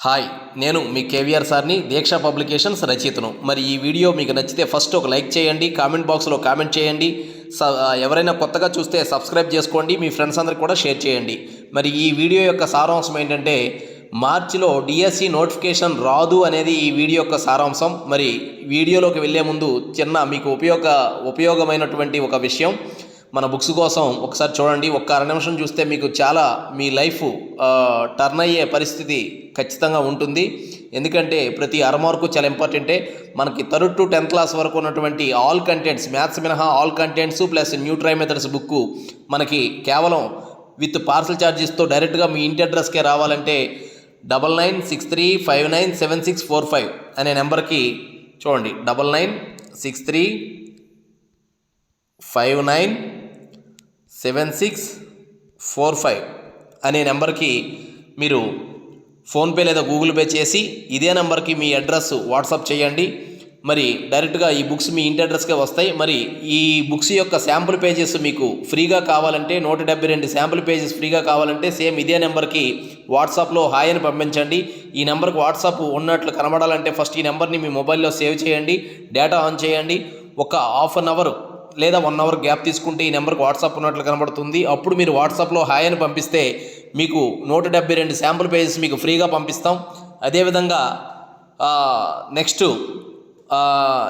Hi నేను మీ కేవీఆర్ సార్ని దీక్ష publications రచయితను. మరి ఈ వీడియో మీకు నచ్చితే ఫస్ట్ ఒక లైక్ చేయండి కామెంట్ బాక్స్లో కామెంట్ చేయండి స- ఎవరైనా కొత్తగా చూస్తే సబ్స్క్రైబ్ చేసుకోండి మీ ఫ్రెండ్స్ అందరికి కూడా షేర్ చేయండి. మరి ఈ వీడియో యొక్క సారాంశం ఏంటంటే మార్చిలో డిఎస్సి నోటిఫికేషన్ రాదు అనేది ఈ వీడియో యొక్క సారాంశం. మరి వీడియోలోకి వెళ్ళే ముందు చిన్న మీకు ఉపయోగ ఉపయోగమైనటువంటి ఒక విషయం. మన బుక్స్ కోసం ఒకసారి చూడండి. ఒక్క అర నిమిషం చూస్తే మీకు చాలా మీ లైఫ్ టర్న్ అయ్యే పరిస్థితి ఖచ్చితంగా ఉంటుంది. ఎందుకంటే ప్రతి అర మార్కు చాలా ఇంపార్టెంటే మనకి థర్డ్ టు టెన్త్ క్లాస్ వరకు ఉన్నటువంటి ఆల్ కంటెంట్స్ మ్యాథ్స్ మినహా all contents plus new try methods book మనకి కేవలం విత్ పార్సల్ ఛార్జెస్తో డైరెక్ట్గా మీ ఇంటి అడ్రస్కే రావాలంటే double nine six three five nine seven six four five అనే నెంబర్కి చూడండి. Double nine six three five nine seven six four five అనే నెంబర్కి మీరు ఫోన్పే లేదా గూగుల్ పే చేసి ఇదే నెంబర్కి మీ అడ్రస్ వాట్సాప్ చేయండి. మరి డైరెక్ట్గా ఈ బుక్స్ మీ ఇంటి అడ్రస్కే వస్తాయి. మరి ఈ బుక్స్ యొక్క శాంపుల్ పేజెస్ మీకు ఫ్రీగా కావాలంటే నూట డెబ్బై రెండు శాంపుల్ పేజెస్ ఫ్రీగా కావాలంటే సేమ్ ఇదే నెంబర్కి వాట్సాప్లో హాయ్ అని పంపించండి. ఈ నెంబర్కి వాట్సాప్ ఉన్నట్లు కనబడాలంటే ఫస్ట్ ఈ నెంబర్ని మీ మొబైల్లో సేవ్ చేయండి. డేటా ఆన్ చేయండి. ఒక హాఫ్ అన్ అవర్ లేదా వన్ అవర్ గ్యాప్ తీసుకుంటే ఈ నెంబర్కి వాట్సాప్ ఉన్నట్లు కనబడుతుంది. అప్పుడు మీరు వాట్సాప్లో హాయ్ అని పంపిస్తే మీకు నూట డెబ్బై రెండు శాంపుల్ పేజెస్ మీకు ఫ్రీగా పంపిస్తాం. అదేవిధంగా నెక్స్ట్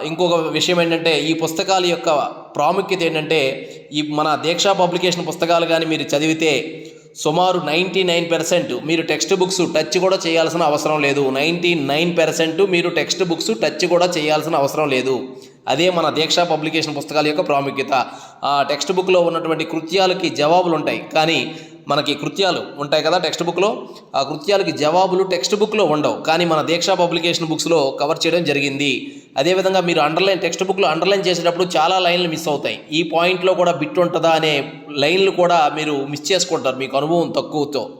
ఇంకొక విషయం ఏంటంటే ఈ పుస్తకాల యొక్క ప్రాముఖ్యత ఏంటంటే ఈ మన దీక్షా పబ్లికేషన్ పుస్తకాలు కానీ మీరు చదివితే సుమారు నైంటీ నైన్ పర్సెంట్ మీరు టెక్స్ట్ బుక్స్ టచ్ కూడా చేయాల్సిన అవసరం లేదు. నైంటీ నైన్ పర్సెంట్ మీరు టెక్స్ట్ బుక్స్ టచ్ కూడా చేయాల్సిన అవసరం లేదు. అదే మన దీక్షా పబ్లికేషన్ పుస్తకాల యొక్క ప్రాముఖ్యత. ఆ టెక్స్ట్ బుక్లో ఉన్నటువంటి కృత్యాలకి జవాబులు ఉంటాయి కానీ మనకి కృత్యాలు ఉంటాయి కదా టెక్స్ట్ బుక్లో ఆ కృత్యాలకి జవాబులు టెక్స్ట్ బుక్లో ఉండవు. కానీ మన దీక్షా పబ్లికేషన్ బుక్స్లో కవర్ చేయడం జరిగింది. అదేవిధంగా మీరు అండర్లైన్ టెక్స్ట్ బుక్లో అండర్లైన్ చేసేటప్పుడు చాలా లైన్లు మిస్ అవుతాయి. ఈ పాయింట్లో కూడా బిట్ ఉంటుందా అనే లైన్లు కూడా మీరు మిస్ చేసుకుంటారు. మీకు అనుభవం తక్కువతో.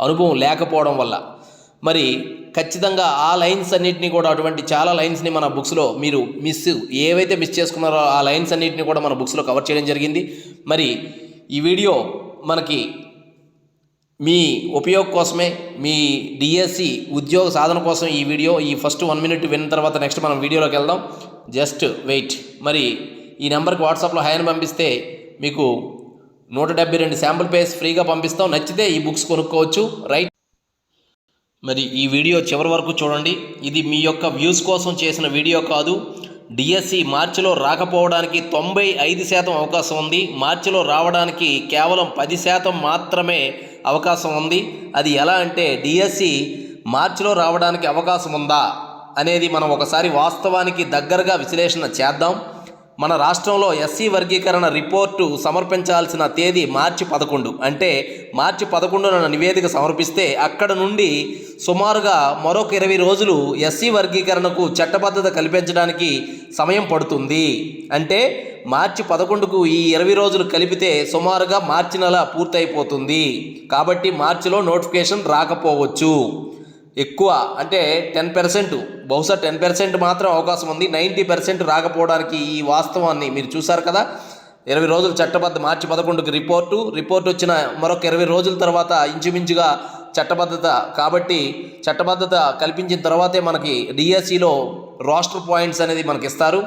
అనుభవం లేకపోవడం వల్ల. మరి ఖచ్చితంగా ఆ లైన్స్ అన్నిటిని కూడా అటువంటి చాలా లైన్స్ని మన బుక్స్లో మీరు మిస్ ఏవైతే మిస్ చేసుకున్నారో ఆ లైన్స్ అన్నింటినీ కూడా మన బుక్స్లో కవర్ చేయడం జరిగింది. మరి ఈ వీడియో మనకి మీ ఉపయోగ కోసమే మీ డిఎస్సి ఉద్యోగ సాధన కోసం ఈ వీడియో ఈ ఫస్ట్ వన్ మినిట్ విన్న తర్వాత నెక్స్ట్ మనం వీడియోలోకి వెళ్దాం. Just wait. మరి ఈ నెంబర్కి వాట్సాప్లో హాయ్ అని పంపిస్తే మీకు నూట డెబ్బై రెండు శాంపుల్ పేస్ ఫ్రీగా పంపిస్తాం. నచ్చితే ఈ బుక్స్ కొనుక్కోవచ్చు. రైట్? మరి ఈ వీడియో చివరి వరకు చూడండి. ఇది మీ యొక్క వ్యూస్ కోసం చేసిన వీడియో కాదు. డిఎస్సి మార్చిలో రాకపోవడానికి తొంభై ఐదు శాతం అవకాశం ఉంది. మార్చిలో రావడానికి కేవలం పది శాతం మాత్రమే అవకాశం ఉంది. అది ఎలా అంటే డిఎస్సి మార్చిలో రావడానికి అవకాశం ఉందా అనేది మనం ఒకసారి వాస్తవానికి దగ్గరగా విశ్లేషణ చేద్దాం. మన రాష్ట్రంలో ఎస్సీ వర్గీకరణ రిపోర్టు సమర్పించాల్సిన తేదీ మార్చి పదకొండు. అంటే మార్చి పదకొండున నివేదిక సమర్పిస్తే అక్కడ నుండి సుమారుగా మరొక ఇరవై రోజులు ఎస్సీ వర్గీకరణకు చట్టబద్ధత కల్పించడానికి సమయం పడుతుంది. అంటే మార్చి పదకొండుకు ఈ ఇరవై రోజులు కలిపితే సుమారుగా మార్చి నెల పూర్తయిపోతుంది. కాబట్టి మార్చిలో నోటిఫికేషన్ రాకపోవచ్చు. ఎక్కువ అంటే టెన్ పర్సెంట్ బహుశా టెన్ పర్సెంట్ మాత్రం అవకాశం ఉంది. నైంటీ పర్సెంట్ రాకపోవడానికి ఈ వాస్తవాన్ని మీరు చూసారు కదా? ఇరవై రోజులు చట్టబద్ధ మార్చి పదకొండుకి రిపోర్టు. రిపోర్ట్ వచ్చిన మరొక ఇరవై రోజుల తర్వాత ఇంచుమించుగా చట్టబద్ధత. కాబట్టి చట్టబద్ధత కల్పించిన తర్వాతే మనకి డిఎస్సిలో రోస్టర్ పాయింట్స్ అనేది మనకి ఇస్తారు.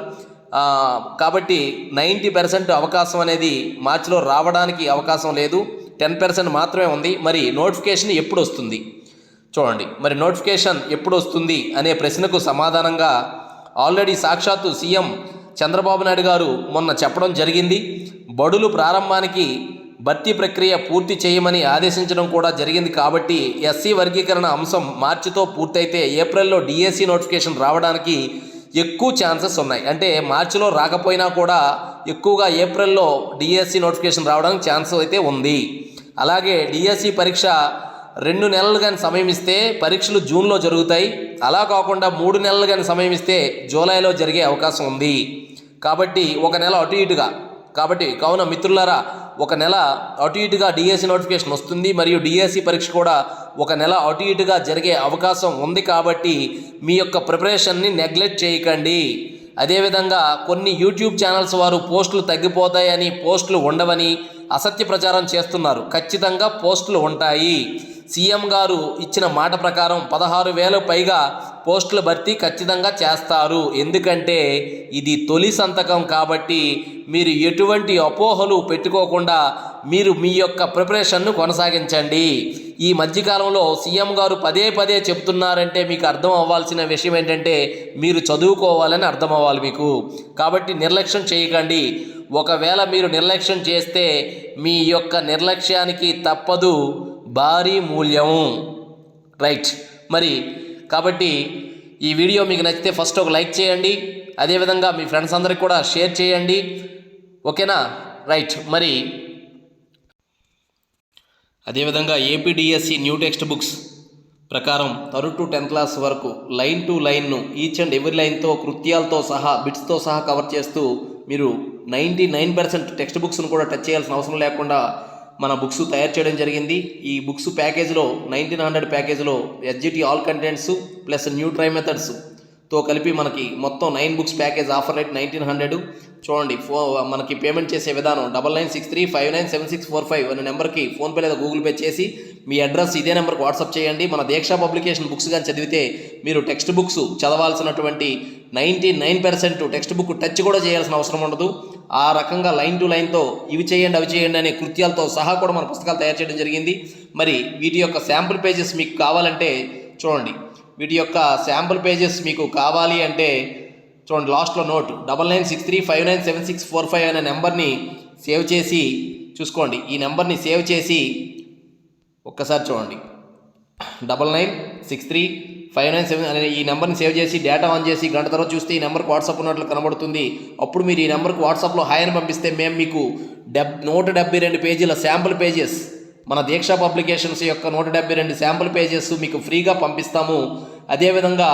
కాబట్టి నైంటీ పర్సెంట్ అవకాశం అనేది మార్చిలో రావడానికి అవకాశం లేదు. టెన్ పర్సెంట్ మాత్రమే ఉంది. మరి నోటిఫికేషన్ ఎప్పుడు వస్తుంది? చూడండి. మరి నోటిఫికేషన్ ఎప్పుడు వస్తుంది అనే ప్రశ్నకు సమాధానంగా ఆల్రెడీ సాక్షాత్తు సీఎం చంద్రబాబు నాయుడు గారు మొన్న చెప్పడం జరిగింది. బడులు ప్రారంభానికి భర్తీ ప్రక్రియ పూర్తి చేయమని ఆదేశించడం కూడా జరిగింది కాబట్టి ఎస్సీ వర్గీకరణ అంశం మార్చితో పూర్తయితే ఏప్రిల్లో డిఎస్సి నోటిఫికేషన్ రావడానికి ఎక్కువ ఛాన్సెస్ ఉన్నాయి. అంటే మార్చిలో రాకపోయినా కూడా ఎక్కువగా ఏప్రిల్లో డిఎస్సి నోటిఫికేషన్ రావడానికి ఛాన్స్ అయితే ఉంది. అలాగే డిఎస్సి పరీక్ష రెండు నెలలు కానీ సమయం ఇస్తే పరీక్షలు జూన్లో జరుగుతాయి. అలా కాకుండా మూడు నెలలు కానీ సమయం ఇస్తే జూలైలో జరిగే అవకాశం ఉంది. కాబట్టి ఒక నెల అటు ఇటుగా కాబట్టి కావున మిత్రులారా ఒక నెల అటు ఇటుగా డిఎస్సి నోటిఫికేషన్ వస్తుంది. మరియు డిఎస్సి పరీక్ష కూడా ఒక నెల అటు ఇటుగా జరిగే అవకాశం ఉంది కాబట్టి మీ యొక్క ప్రిపరేషన్ని నెగ్లెక్ట్ చేయకండి. అదేవిధంగా కొన్ని యూట్యూబ్ ఛానల్స్ వారు పోస్టులు తగ్గిపోతాయని పోస్టులు ఉండవని అసత్య ప్రచారం చేస్తున్నారు. ఖచ్చితంగా పోస్టులు ఉంటాయి. సీఎం గారు ఇచ్చిన మాట ప్రకారం పదహారు వేల పైగా పోస్టుల భర్తీ ఖచ్చితంగా చేస్తారు. ఎందుకంటే ఇది తొలి సంతకం కాబట్టి మీరు ఎటువంటి అపోహలు పెట్టుకోకుండా మీరు మీ యొక్క ప్రిపరేషన్ను కొనసాగించండి. ఈ మధ్యకాలంలో సీఎం గారు పదే పదే చెప్తున్నారంటే మీకు అర్థం అవ్వాల్సిన విషయం ఏంటంటే మీరు చదువుకోవాలని అర్థం అవ్వాలి మీకు. కాబట్టి నిర్లక్ష్యం చేయకండి. ఒకవేళ మీరు నిర్లక్ష్యం చేస్తే మీ యొక్క నిర్లక్ష్యానికి తప్పదు భారీ మూల్యం రైట్ మరి కాబట్టి ఈ వీడియో మీకు నచ్చితే ఫస్ట్ ఒక లైక్ చేయండి. అదేవిధంగా మీ ఫ్రెండ్స్ అందరికి కూడా షేర్ చేయండి. ఓకేనా? రైట్ మరి అదేవిధంగా ఏపీడిఎస్సి న్యూ టెక్స్ట్ బుక్స్ ప్రకారం థర్డ్ టు టెన్త్ క్లాస్ వరకు లైన్ టు లైన్ను ఈచ్ అండ్ ఎవరి లైన్తో కృత్యాలతో సహా బిట్స్తో సహా కవర్ చేస్తూ మీరు నైంటీ నైన్ పర్సెంట్ టెక్స్ట్ బుక్స్ను కూడా టచ్ చేయాల్సిన అవసరం లేకుండా మన బుక్స్ తయారు చేయడం జరిగింది. ఈ బుక్స్ ప్యాకేజ్లో nineteen hundred ప్యాకేజ్లో SGT all contents plus new try మెథడ్స్తో కలిపి మనకి మొత్తం nine books package offer rate nineteen hundred. చూడండి ఫో మనకి పేమెంట్ చేసే విధానం double nine six three five nine seven six four five అనే నెంబర్కి ఫోన్పే లేదా గూగుల్ పే చేసి మీ అడ్రస్ ఇదే నెంబర్కి వాట్సాప్ చేయండి. మన దీక్ష పబ్లికేషన్ బుక్స్ కానీ చదివితే మీరు text books చదవాల్సినటువంటి ninety nine percent text book touch కూడా చేయాల్సిన అవసరం ఉండదు. ఆ రకంగా లైన్ టు లైన్తో ఇవి చేయండి అవి చేయండి అనే కృత్యాలతో సహా కూడా మన పుస్తకాలు తయారు చేయడం జరిగింది. మరి వీటి యొక్క శాంపుల్ పేజెస్ మీకు కావాలంటే చూడండి. వీటి యొక్క శాంపుల్ పేజెస్ మీకు కావాలి అంటే చూడండి లాస్ట్లో note double nine six three five nine seven six four five అనే నెంబర్ని సేవ్ చేసి చూసుకోండి. ఈ నెంబర్ని సేవ్ చేసి ఒక్కసారి చూడండి. Double nine six three five nine seven అనే ఈ నెంబర్ని సేవ్ చేసి డేటా ఆన్ చేసి గంట తర్వాత చూస్తే ఈ నెంబర్కి వాట్సాప్ ఉన్నట్లు కనబడుతుంది. అప్పుడు మీరు ఈ నెంబర్కి వాట్సాప్లో హాయ్ అని పంపిస్తే మేము మీకు డెబ్ నూట డెబ్బై రెండు పేజీల శాంపుల్ పేజెస్ మన దీక్షా పబ్లికేషన్స్ యొక్క నూట డెబ్బై రెండు శాంపుల్ పేజెస్ మీకు ఫ్రీగా పంపిస్తాము. అదేవిధంగా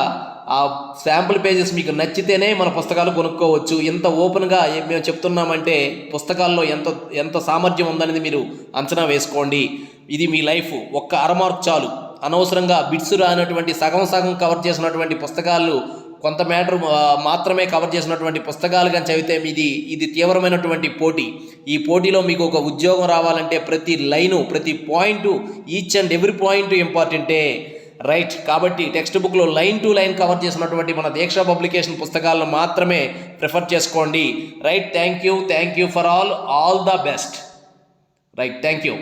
ఆ శాంపుల్ పేజెస్ మీకు నచ్చితేనే మన పుస్తకాలు కొనుక్కోవచ్చు. ఎంత ఓపెన్గా మేము చెప్తున్నామంటే పుస్తకాల్లో ఎంత ఎంత సామర్థ్యం ఉందనేది మీరు అంచనా వేసుకోండి. ఇది మీ లైఫ్. ఒక్క అరమార్క్ చాలు. అనవసరంగా బిట్స్ రానటువంటి సగం సగం కవర్ చేసినటువంటి పుస్తకాలు కొంత మ్యాటర్ మాత్రమే కవర్ చేసినటువంటి పుస్తకాలు కానీ చదివితే ఇది ఇది తీవ్రమైనటువంటి పోటీ. ఈ పోటీలో మీకు ఒక ఉద్యోగం రావాలంటే ప్రతి లైను ప్రతి point each and every point ఇంపార్టెంటే రైట్ కాబట్టి టెక్స్ట్ బుక్లో లైన్ టు లైన్ కవర్ చేసినటువంటి మన దీక్ష పబ్లికేషన్ పుస్తకాలను మాత్రమే ప్రిఫర్ చేసుకోండి. Right thank you thank you for all all the best right thank you